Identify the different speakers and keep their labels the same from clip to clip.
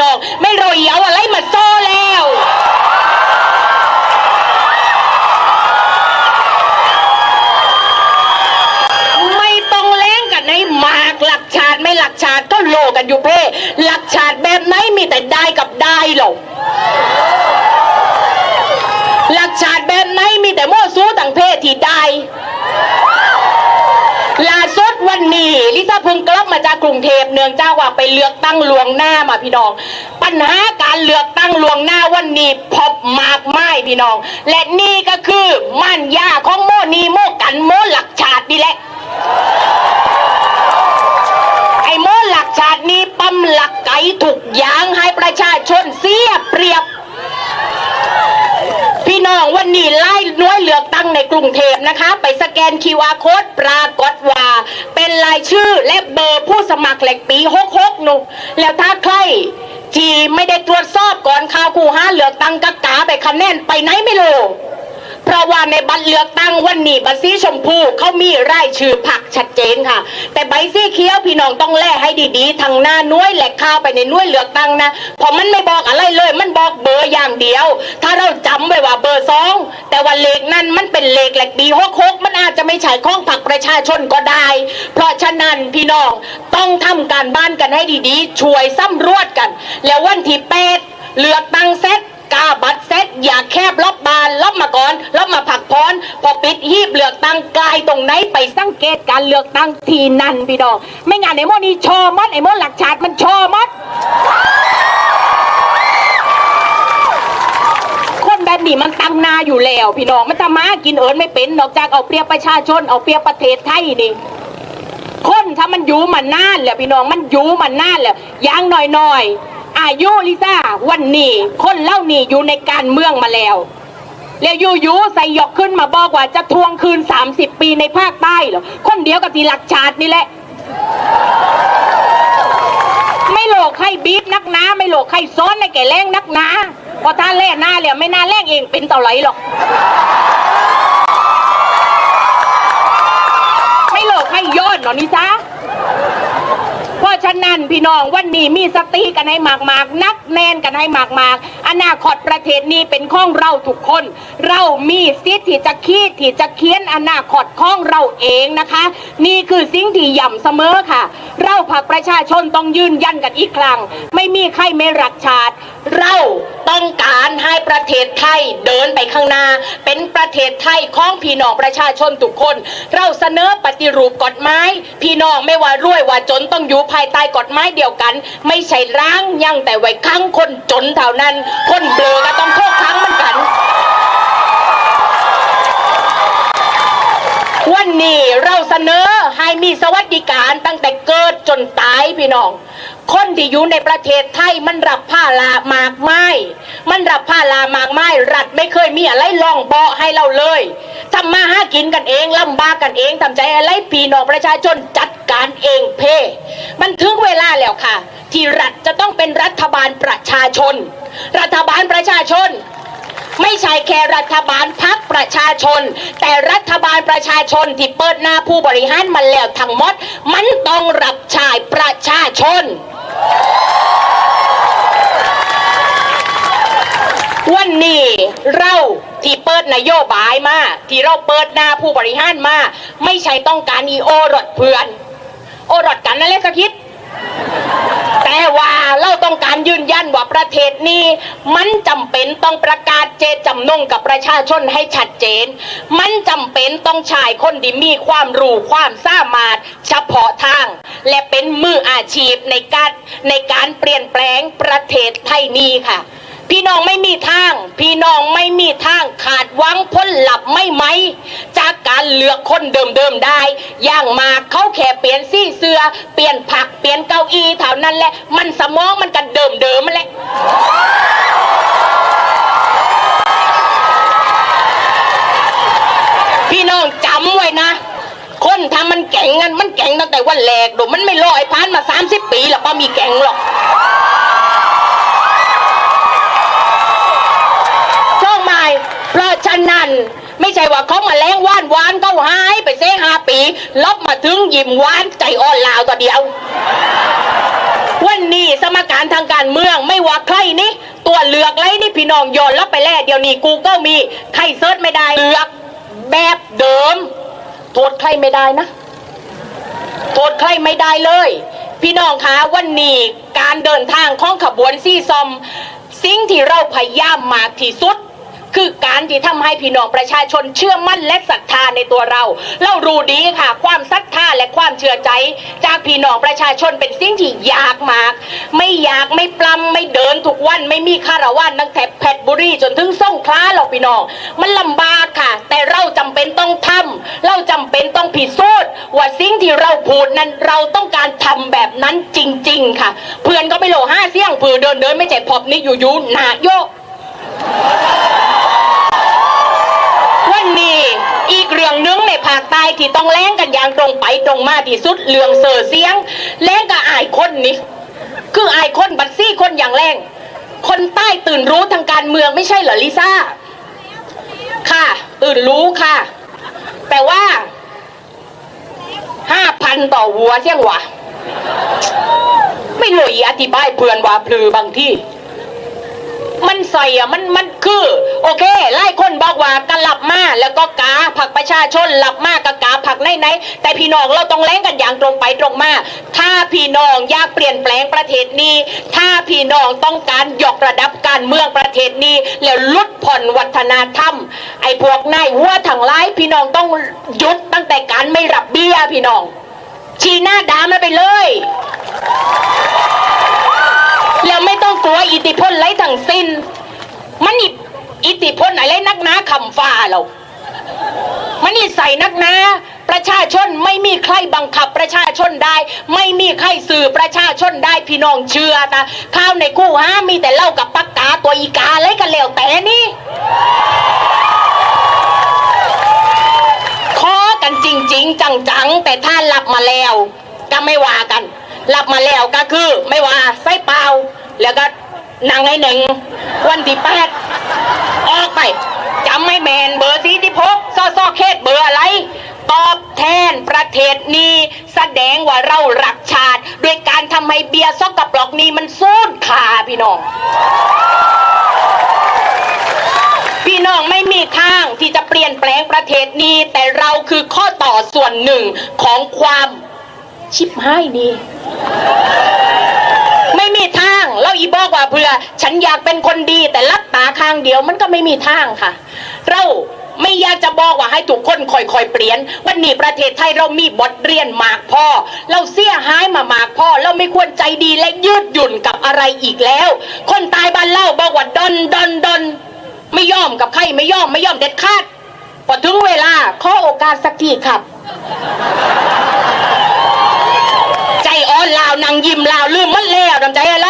Speaker 1: น้อง ไม่รอยเอาอะไรมาโซ่แล้วไม่ต้องเล่งกันให้มากหลักชาติไม่หลักชาติก็โลกันอยู่เพ่หลักชาติแบบไหนมีแต่ได้กับได้หรอกหลักชาติแบบไหนมีแต่มั่วสู้ต่างเพศที่ได้ วันนี้ลิซ่าเพิ่งกลับมาจากกรุงเทพเนื่องเจ้ากว่าไปเลือกตั้งลวงหน้ามาพี่น้อง ปัญหาการเลือกตั้งลวงหน้าวันนี้พบมากไม้พี่น้อง และนี่ก็คือม่านยาของโมนีโมกันโมหลักชาตินี่แหละไอ้โมหลักชาตินี้ปั๊มหลักไก่ถูกยางให้ประชาชนเสียเปรียบ พี่น้องวันนี้ไล่น้วยเหลือกตั้งในกรุงเทพนะคะ ไปสแกน QR โค้ดปรากฏว่า เป็นรายชื่อและเบอร์ผู้สมัครแหลกปี66หนูแล้วถ้าใครที่ไม่ได้ตรวจสอบก่อนข่าวคูห้าเหลือกตั้งกะกาไปคะแนนไปไหนไม่รู้เพราะว่าในบัตรเลือกตั้งวันนี้บัตรสีชมพูเขามีรายชื่อผักชัดเจนค่ะ แต่ใบสีเขียวพี่น้องต้องแลให้ดีๆทางหน้าน้วยแหลกข้าวไปในน้วยเลือกตั้งนะเพราะมันไม่บอกอะไรเลย มันบอกเบอร์อย่างเดียว แต่ว่าเลขนั้นมันเป็นเลขแหลกปีหกหกมันอาจจะไม่ใช่ข้องผักประชาชนก็ได้ เพราะฉะนั้นพี่น้องต้องทำการบ้านกันให้ดีๆ ช่วยซ้ำรวดกัน แล้ววันที่แปดเลือกตั้งเสร็จกาบัตรเซตอย่าแคบรอบบานรอบมาก่อนรอบมาผักพรพอปิดหีบเลือกตั้งกายตรงไหนไปสังเกตการเลือกตั้งทีนั่นพี่ดอกไม่งั้นไอ้โมนี่ชว์มัดไอ้โมหลักชาติมันชว์มัดคน แบบนี้มันตั้งนาอยู่แล้ว พี่น้องมันทำมาหากินเอิญไม่เป็นนอกจากเอาเปรียบประชาชนเอาเปรียบประเทศไทยนี่คนถ้ามันอยู่มานานแล้วพี่น้องมันอยู่มานานแล้วอย่างหน่อยๆอายุลิซ่าวันนี้คนเล่านี่อยู่ในการเมืองมาแล้ว แล้วยู่ๆใส่หยอกขึ้นมาบอกว่าจะทวงคืน 30 ปีในภาคใต้เหรอคนเดียวกับทีหลักชาตินี่แหละ บีบนักหนาไม่โหลกให้ซ้อนในแก่แรงนักหนาเพอถ้าแล่หน้าแล้วไม่น่าแรงเองเป็นต่าไหลหรอก ไม่โหลกให้ย้อนหรอนี่ซะเพราะฉะนั้นพี่น้องวันนี้มีสติกันให้มากๆนักแน่นกันให้มากๆอนาคตประเทศนี้เป็นของเราทุกคน เรามีสิทธิ์ที่จะคิดที่จะเขียนอนาคตของเราเองนะคะ นี่คือสิ่งที่ย่ำเสมอค่ะ เราผักประชาชนต้องยืนยันกันอีกครั้ง ไม่มีใครไม่รักชาติ เราต้องการให้ประเทศไทยเดินไปข้างหน้า เป็นประเทศไทยของพี่น้องประชาชนทุกคน เราเสนอปฏิรูปกฎหมายพี่น้องไม่ว่ารวยว่าจนต้องอยู่ภายใต้กฎหมายเดียวกัน ไม่ใช่ร่างยังแต่ไว้ข้างคนจนเท่านั้น คนเบลอก็ต้องโทษค้างเหมือนกันวันนี้เราเสนอ ให้มีสวัสดิการตั้งแต่เกิดจนตายพี่น้อง คนที่อยู่ในประเทศไทยมันรับผ้าลามากไม้มันรับผ้าลามากไม้รัฐไม่เคยมีอะไรลองเบาให้เราเลยทำมาหากินกันเองลำบากกันเองทำใจอะไรพี่น้องประชาชนจัดการเองเพ่มันถึงเวลาแล้วค่ะ ที่รัฐจะต้องเป็นรัฐบาลประชาชน รัฐบาลประชาชน ไม่ใช่แค่รัฐบาลพักประชาชน แต่รัฐบาลประชาชนที่เปิดหน้าผู้บริหารมาแล้วทั้งหมด มันต้องรับใช้ประชาชน วันนี้เราที่เปิดนโยบายมา ที่เราเปิดหน้าผู้บริหารมา ไม่ใช่ต้องการอีโอรดเพื่อน โอรดกันนั่นแหละสคิด แต่ว่าเราต้องการยืนยันว่าประเทศนี้ มันจำเป็นต้องประกาศเจตจำนงกับประชาชนให้ชัดเจน มันจำเป็นต้องชายคนที่มีความรู้ความสามารถเฉพาะทาง และเป็นมืออาชีพในการในการเปลี่ยนแปลงประเทศไทยนี้ค่ะ พี่น้องไม่มีทาง พี่น้องไม่มีทางขาดวังพ้นหลับไม่ไหม จากการเลือกคนเดิมๆได้ อย่างมาเขาแค่เปลี่ยนซี่เสื้อเปลี่ยนผักเปลี่ยนเก้าอี้เท่านั้นแหละ มันสมองมันกันเดิมๆมันแหละพี่น้องจำไว้นะ คนทำมันแก่งกันมันแก่งตั้งแต่วันแรกดูมันไม่รอไอ้พานมา30ปีแล้วป้ามีแก่งหรอก ช่องใหม่เพราะฉะนั้น ไม่ใช่ว่าเขามาแล้งว่านวานเขาหายไปเสียห้าปีลบมาถึงยิ้มวานใจอ่อนลาวตัวเดียว วันนี้สมการทางการเมืองไม่ว่าใครนี่ตัวเลือกไรนี่พี่น้องโยนแล้วไปแล้วเดี๋ยวนี้กูก็มีใครเซิร์ชไม่ได้เลือกแบบเดิมโทษใครไม่ได้นะโทษใครไม่ได้เลย พี่น้องคะวันนี้การเดินทางของขบวนซี่ซอม สิ่งที่เราพยายามมากที่สุด คือการที่ทำให้พี่น้องประชาชนเชื่อมั่นและศรัทธาในตัวเรา เรารู้ดีค่ะ ความศรัทธาและความเชื่อใจ จากพี่น้องประชาชนเป็นสิ่งที่ยากมาก ไม่อยากไม่ปลำไม่เดินทุกวันไม่มีคาราวานตั้งแต่เพชรบุรีจนถึงส่งคล้าหรอกพี่น้องมันลำบากค่ะ แต่เราจำเป็นต้องทำเราจำเป็นต้องพิสูจน์ว่าสิ่งที่เราพูดนั้นเราต้องการทำแบบนั้นจริง ๆ ค่ะ เพื่อนก็ไม่โหลห้าเสี่ยงผือเดินเดินไม่เจ็บพอบนี่อยู่ๆหนาโยก วันนี้อีกเรื่องนึงในภาคใต้ที่ต้องแล้งกันอย่างตรงไปตรงมาที่สุดเรื่องเสือเสียงแล้งกับอายคนนี่คืออายคนบัดซี่คนอย่างแรง คนใต้ตื่นรู้ทางการเมืองไม่ใช่เหรอลิซ่าค่ะ ตื่นรู้ค่ะ แต่ว่าห้าพันต่อหัวเสี่ยงหวะไม่รู้อธิบายเพื่อนว่าพลือบางที่ นใส่อะมันมันคือ โอเคไล่คนบอกว่ากันหลับมาแล้วก็กาผักประชาชนหลับมากกกาผักไหนไหนแต่พี่น้องเราต้องแล้งกันอย่างตรงไปตรงมา ถ้าพี่น้องอยากเปลี่ยนแปลงประเทศนี้ ถ้าพี่น้องต้องการยกระดับการเมืองประเทศนี้ แล้วลดผ่อนวัฒนธรรม ไอ้พวกนายหัวถังร้ายพี่น้องต้องยุดตั้งแต่การไม่รับเบี้ยพี่น้อง ชี้หน้าด่ามาไปเลย แล้วไม่ต้องกลัวอิทธิพลไรทั้งสิ้น มันอิอิทธิพลไหนไรนักหนาคำฟ้าเรา มันนี่ใส่นักหนาประชาชนไม่มีใครบังคับประชาชนได้ ไม่มีใครสื่อประชาชนได้พี่น้องเชื่อตาข้าวในคู่ห้ามีแต่เล่ากับปักกาตัวอีกาอะไรกันแล้วแต่นี่ ขอกัน จริง ๆ จังๆ แต่ถ้าหลับมาแล้วก็ไม่ว่ากัน หลับมาแล้วก็คือไม่ว่าไส้เปล่าแล้วก็นางไอ้หนึ่งวันที่แปดออกไปจำไม่แมนเบอร์สีที่พกซอซอเคสเบอร์อะไร ตอบแทนประเทศนี้ แสดงว่าเรารักชาติด้วยการทำให้เบียร์ซอกกับปลอกนี้มันสูญขาพี่น้อง น้องไม่มีทางที่จะเปลี่ยนแปลงประเทศนี้ แต่เราคือข้อต่อส่วนหนึ่งของความชิบหายนี้ไม่มีทางแล้วอีบอกว่าเพื่อ ฉันอยากเป็นคนดีแต่ลับตาข้างเดียวมันก็ไม่มีทางค่ะ เราไม่อยากจะบอกว่าให้ทุกคนค่อยๆเปลี่ยน วันนี้ประเทศไทยเรามีบทเรียนมากพอเราเสียหายมามากพอเราไม่ควรใจดีและยืดหยุ่นกับอะไรอีกแล้ว คนตายบ้านเล่าบอกว่าดอนดอนดอน ไม่ยอมกับใครไม่ยอมไม่ยอมเด็ดขาดพอถึงเวลาขอโอกาสสักทีครับ ใจอ่อนลาว นางยิ้มลาวลืมมันแล้วน้ำใจอะไร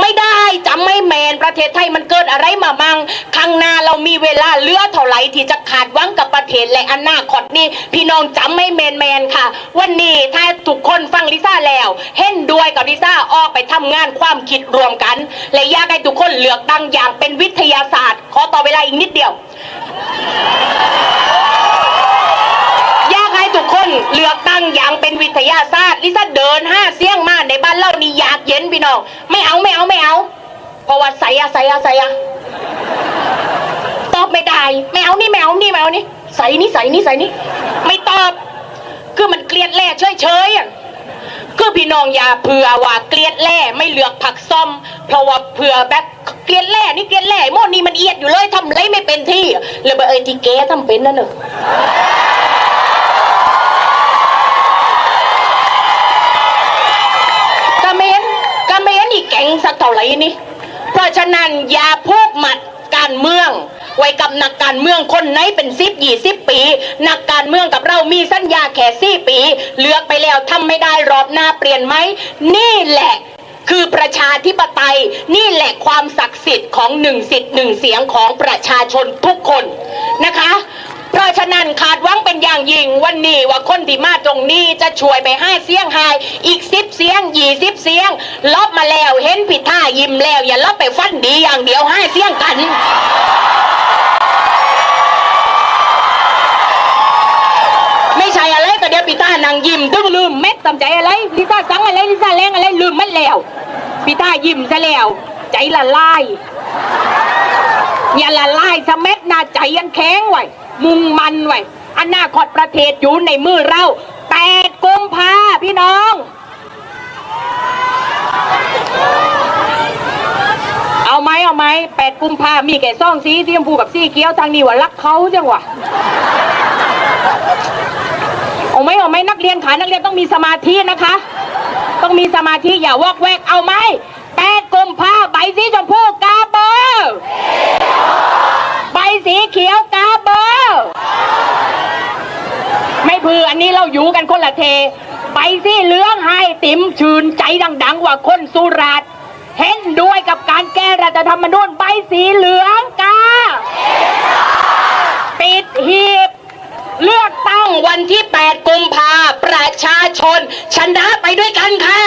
Speaker 1: ไม่ได้จำไม่แมนประเทศไทยมันเกิด อะไรมามังข้างหน้าเรามีเวลาเหลือเท่าไหร่ที่จะขาดหวังกับประเทศและอนาคตนี้พี่น้องจำไม่แมนแมนค่ะ วันนี้ถ้าทุกคนฟังลิซ่าแล้ว เห็นด้วยกับลิซ่าออกไปทำงานความคิดรวมกัน และอยากให้ทุกคนเลือกตั้งอย่างเป็นวิทยาศาสตร์ ขอต่อเวลาอีกนิดเดียวอยากให้ทุกคนเลือกตั้งอย่างเป็นวิทยาศาสตร์ลิซ่าเดินห้าเสียงมาในบ้านเล่านี่อยากเย็นพี่น้องไม่เอาไม่เอาไม่เอา เพราะว่าใส่อะใส่อะใส่อะตอบไม่ได้ไม่เอานี่ไม่เอานี่ไม่เอานี่ใส่นี่ใส่นี่ใส่นี่ไม่ตอบ คือมันเกลียดแล่เฉยเฉยๆอะคือพี่น้องอย่าเผื่อว่าเกลียดแล่ไม่เลือกผักส้มเพราะว่าเผื่อแบบเกลียดแล่นี่เกลียดแล่โมดนี่มันเอียดอยู่เลยทำไรไม่เป็นที่เลยบอกเอที่แกทำเป็นนั่นเนอะกระเมนกระเมนอีกแก่งสักเท่าไหร่นี่ ราะฉะนั้นอย่าพูกหมัดการเมือง ไว้กับนักการเมืองคนไหนเป็นสิบยี่สิบปี นักการเมืองกับเรามีสัญญาแค่สี่ปี เลือกไปแล้วทำไม่ได้รอบหน้าเปลี่ยนไหม นี่แหละคือประชาธิปไตยนี่แหละความศักดิ์สิทธิ์ของหนึ่งสิทธิ์หนึ่งเสียงของประชาชนทุกคนนะคะ เพราะฉะนั้นขาดหวังเป็นอย่างยิ่งวันนี้ว่าคนที่มาตรงนี้จะช่วยไปให้เสียงหายอีกสิบเสียงยี่สิบเสียงลบมาแล้วเห็นผิดท่ายิ้มแล้ว อย่าลบไปฟันดีอย่างเดียวให้เสียงกันไม่ใช่อะไรก็เดี๋ยวปีต้านางยิ้มตึ้งลืมเม็ดตำใจอะไรลิซ่าสังอะไรลิซ่าแรงอะไรลืมมันแล้วปีต้ายิ้มซะแล้ว ใจละลายอย่าละลายสะเม็ดหน้าใจยังแข็งไว้ มุ่งมันไว้อนาคตประเทศอยู่ในมือเราแปดกุมภาพี่น้อง เอาไหมเอาไหมแปดกุมภามีแก่ซ่องสีสีชมพูกับสีเขียวทางนี้ว่ารักเขาจังวะเอาไหมเอาไหมนักเรียนขานักเรียนต้องมีสมาธินะคะ ต้องมีสมาธิอย่าวอกแวกเอาไหมแปดกุมภาใบสีชมพูกาเบอร์ใบสีเขียวกาเบอร์ไม่พื ออันนี้เราอยู่กันคนละเทใบสีเหลืองให้ติ๋มชื่นใจดังๆว่าคนสุราษฎร์เห็นด้วยกับการแก้รัฐธรรมนูญใบสีเหลืองกาปิดหีบ เลือกตั้งวันที่ 8 กุมภาประชาชน ชนะไปด้วยกันค่ะ